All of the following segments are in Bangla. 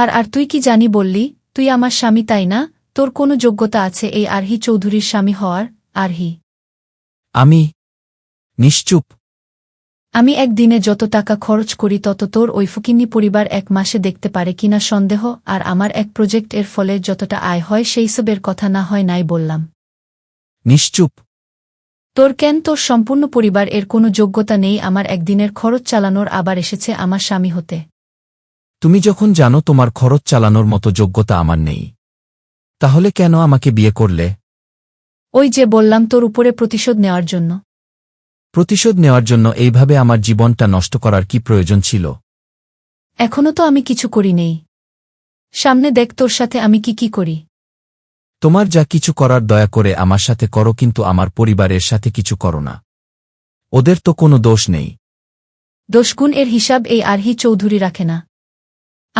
আর আর তুই কি জানি বললি তুই আমার স্বামী তাই না? তোর কোনো যোগ্যতা আছে এই আরহি চৌধুরীর স্বামী হওয়ার আরহি? আমি নিশ্চুপ। আমি একদিনে যত টাকা খরচ করি তত তোর ওই ফকিন্নি পরিবার এক মাসে দেখতে পারে কিনা সন্দেহ আর আমার এক প্রজেক্ট এর ফলে যতটা আয় হয় সেই সবের কথা না হয় নাই বললাম। নিশ্চুপ। তোর কেন তোর সম্পূর্ণ পরিবার এর কোনো যোগ্যতা নেই? আমার একদিনের খরচ চালানোর আবার এসেছে আমার স্বামী হতে। তুমি যখন জানো তোমার খরচ চালানোর মতো যোগ্যতা আমার নেই তাহলে কেন আমাকে বিয়ে করলে? ওই যে বললাম তোর উপরে প্রতিশোধ নেওয়ার জন্য। প্রতিশোধ নেওয়ার জন্য এইভাবে আমার জীবনটা নষ্ট করার কি প্রয়োজন ছিল? এখনও তো আমি কিছু করি নেই। সামনে দেখ তোর সাথে আমি কি কি করি। তোমার যা কিছু করার দয়া করে আমার সাথে করো কিন্তু আমার পরিবারের সাথে কিছু করো না। ওদের তো কোনো দোষ নেই। দোষগুণ এর হিসাব এই আরহি চৌধুরী রাখে না।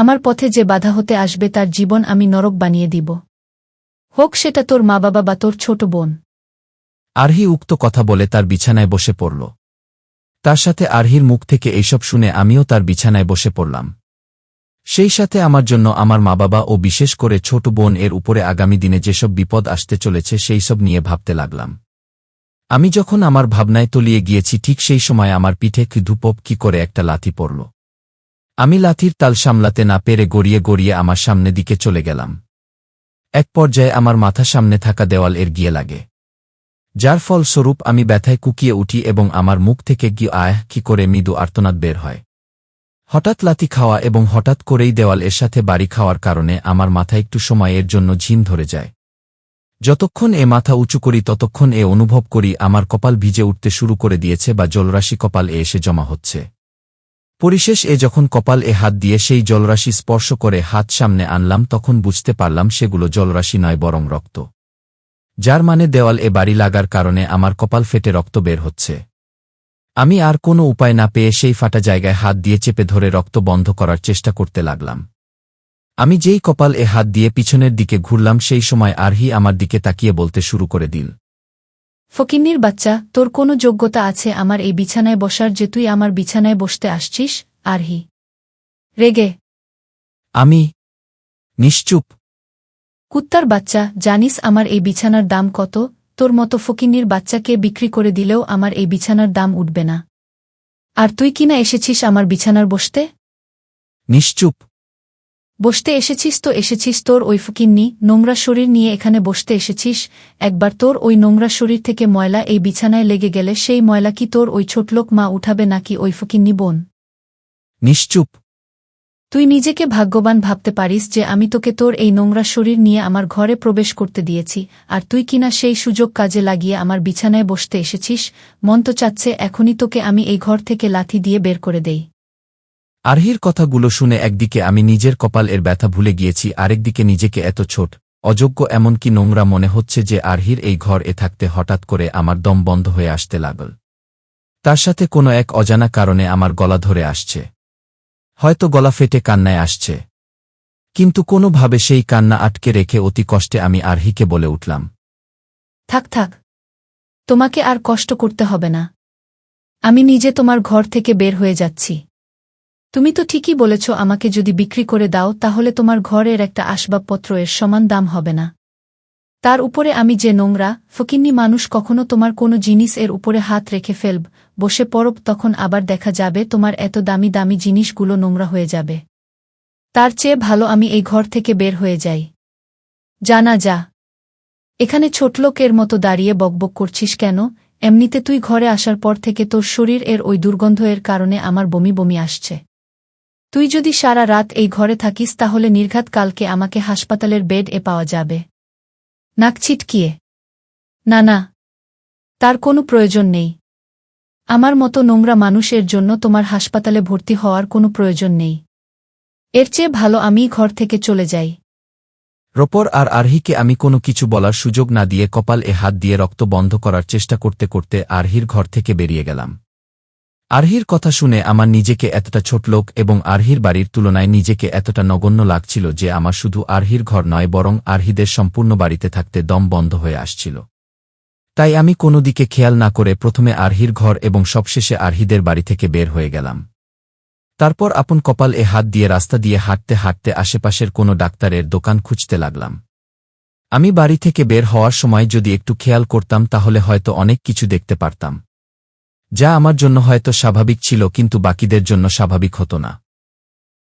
আমার পথে যে বাধা হতে আসবে তার জীবন আমি নরক বানিয়ে দিব। হোক সেটা তোর মা বাবা বা তোর ছোট বোন। আরহি উক্ত কথা বলে তার বিছানায় বসে পড়ল। তার সাথে আরহির মুখ থেকে এইসব শুনে আমিও তার বিছানায় বসে পড়লাম। সেই সাথে আমার জন্য আমার মা বাবা ও বিশেষ করে ছোট বোন এর উপরে আগামী দিনে যেসব বিপদ আসতে চলেছে সেই সব নিয়ে ভাবতে লাগলাম। আমি যখন আমার ভাবনায় তলিয়ে গিয়েছি ঠিক সেই সময় আমার পিঠে কি ধুপপ কি করে একটা লাথি পড়ল। আমি লাথির তাল সামলাতে না পেরে গড়িয়ে গড়িয়ে আমার সামনে দিকে চলে গেলাম। এক পর্যায়ে আমার মাথা সামনে থাকা দেওয়াল এর গিয়ে লাগে। যার ফলস্বরূপ আমি ব্যথায় কুকিয়ে উঠি এবং আমার মুখ থেকে গিয়ে আয় কি করে মৃদু আর্তনাদ বের হয়। হঠাৎ লাতি খাওয়া এবং হঠাৎ করেই দেওয়াল এর সাথে বাড়ি খাওয়ার কারণে আমার মাথা একটু সময়ের জন্য ঝিম ধরে যায়। যতক্ষণ এ মাথা উঁচু করি ততক্ষণ এ অনুভব করি আমার কপাল ভিজে উঠতে শুরু করে দিয়েছে বা জলরাশি কপাল এ এসে জমা হচ্ছে। পরিশেষ এ যখন কপাল এ হাত দিয়ে সেই জলরাশি স্পর্শ করে হাত সামনে আনলাম, তখন বুঝতে পারলাম সেগুলো জলরাশি নয়, বরং রক্ত। যার মানে দেওয়াল এ বাড়ি লাগার কারণে আমার কপাল ফেটে রক্ত বের হচ্ছে। আমি আর কোনো উপায় না পেয়ে সেই ফাটা জায়গায় হাত দিয়ে চেপে ধরে রক্ত বন্ধ করার চেষ্টা করতে লাগলাম। আমি যেই কপাল এ হাত দিয়ে পিছনের দিকে ঘুরলাম, সেই সময় আরহি আমার দিকে তাকিয়ে বলতে শুরু করে দিল ফকিন্নির বাচ্চা তোর কোনো যোগ্যতা আছে আমার এই বিছানায় বসার যে তুই আমার বিছানায় বসতে আসছিস আরহি। রেগে। আমি নিশ্চুপ। কুত্তার বাচ্চা জানিস আমার এই বিছানার দাম কত? তোর মতো ফকিন্নির বাচ্চাকে বিক্রি করে দিলেও আমার এই বিছানার দাম উঠবে না। আর তুই কিনা এসেছিস আমার বিছানার বসতে? নিশ্চুপ। বসতে এসেছিস তো এসেছিস তোর ওই ফকিন্নি নোংরা শরীর নিয়ে এখানে বসতে এসেছিস। একবার তোর ওই নোংরা শরীর থেকে ময়লা এই বিছানায় লেগে গেলে সেই ময়লা কি তোর ওই ছোটলোক মা উঠাবে নাকি ওই ফকিন্নি বোন? নিশ্চুপ তুই নিজেকে ভাগ্যবান ভাবতে পারিস যে আমি তোকে তোর এই নোংরা শরীর নিয়ে আমার ঘরে প্রবেশ করতে দিয়েছি আর তুই কিনা সেই সুযোগ কাজে লাগিয়ে আমার বিছানায় বসতে এসেছিস? মন তো চাচ্ছে এখনই তোকে আমি এই ঘর থেকে লাথি দিয়ে বের করে দেই। আরহির কথাগুলো শুনে একদিকে আমি নিজের কপাল এর ব্যথা ভুলে গিয়েছি, আরেকদিকে নিজেকে এত ছোট, অযোগ্য এমনকি নোংরা মনে হচ্ছে যে আরহির এই ঘর এ থাকতে হঠাৎ করে আমার দম বন্ধ হয়ে আসতে লাগল। তার সাথে কোনো এক অজানা কারণে আমার গলা ধরে আসছে। হয়তো গলা ফেটে কান্নায় আসছে। কিন্তু কোনোভাবে সেই কান্না আটকে রেখে অতি কষ্টে আমি আরহিকে বলে উঠলাম, থাক থাক, তোমাকে আর কষ্ট করতে হবে না। আমি নিজে তোমার ঘর থেকে বের হয়ে যাচ্ছি। তুমি তো ঠিকই বলেছ, আমাকে যদি বিক্রি করে দাও, তাহলে তোমার ঘরের একটা আসবাবপত্র এর সমান দাম হবে না। তার উপরে আমি যে নোংরা, ফকিন্নি মানুষ কখনো তোমার কোনো জিনিস এর উপরে হাত রেখে ফেলব, বসে পরব তখন আবার দেখা যাবে তোমার এত দামি দামি জিনিসগুলো নোংরা হয়ে যাবে। তার চেয়ে ভালো আমি এই ঘর থেকে বের হয়ে যাই। জানা যা। এখানে ছোটলোকের মতো দাঁড়িয়ে বকবক করছিস কেন? এমনিতে তুই ঘরে আসার পর থেকে তোর শরীর এর ওই দুর্গন্ধ এর কারণে আমার বমি বমি আসছে। তুই যদি সারা রাত এই ঘরে থাকিস তাহলে নির্ঘাত কালকে আমাকে হাসপাতালের বেড এ পাওয়া যাবে। নাক ছিটকিয়ে। না না। তার কোনো প্রয়োজন নেই। আমার মতো নোংরা মানুষের জন্য তোমার হাসপাতালে ভর্তি হওয়ার কোনো প্রয়োজন নেই। এর চেয়ে ভালো আমি ঘর থেকে চলে যাই। রোপর আর আরহিকে আমি কোনো কিছু বলার সুযোগ না দিয়ে কপাল এ হাত দিয়ে রক্ত বন্ধ করার চেষ্টা করতে করতে আরহির ঘর থেকে বেরিয়ে গেলাম। আরহির কথা শুনে আমার নিজেকে এতটা ছোট লোক এবং আরহির বাড়ির তুলনায় নিজেকে এতটা নগণ্য লাগছিল যে আমার শুধু আরহির ঘর নয়, বরং আরহিদের সম্পূর্ণ বাড়িতে থাকতে দম বন্ধ হয়ে আসছিল। তাই আমি কোনো দিকে খেয়াল না করে প্রথমে আরহির ঘর এবং সবশেষে আরহিদের বাড়ি থেকে বের হয়ে গেলাম। তারপর আপন কপাল এ হাত দিয়ে রাস্তা দিয়ে হাঁটতে হাঁটতে আশেপাশের কোনো ডাক্তারের দোকান খুঁজতে লাগলাম। আমি বাড়ি থেকে বের হওয়ার সময় যদি একটু খেয়াল করতাম, তাহলে হয়তো অনেক কিছু দেখতে পারতাম। যা আমার জন্য হয়তো স্বাভাবিক ছিল কিন্তু বাকিদের জন্য স্বাভাবিক হতো না।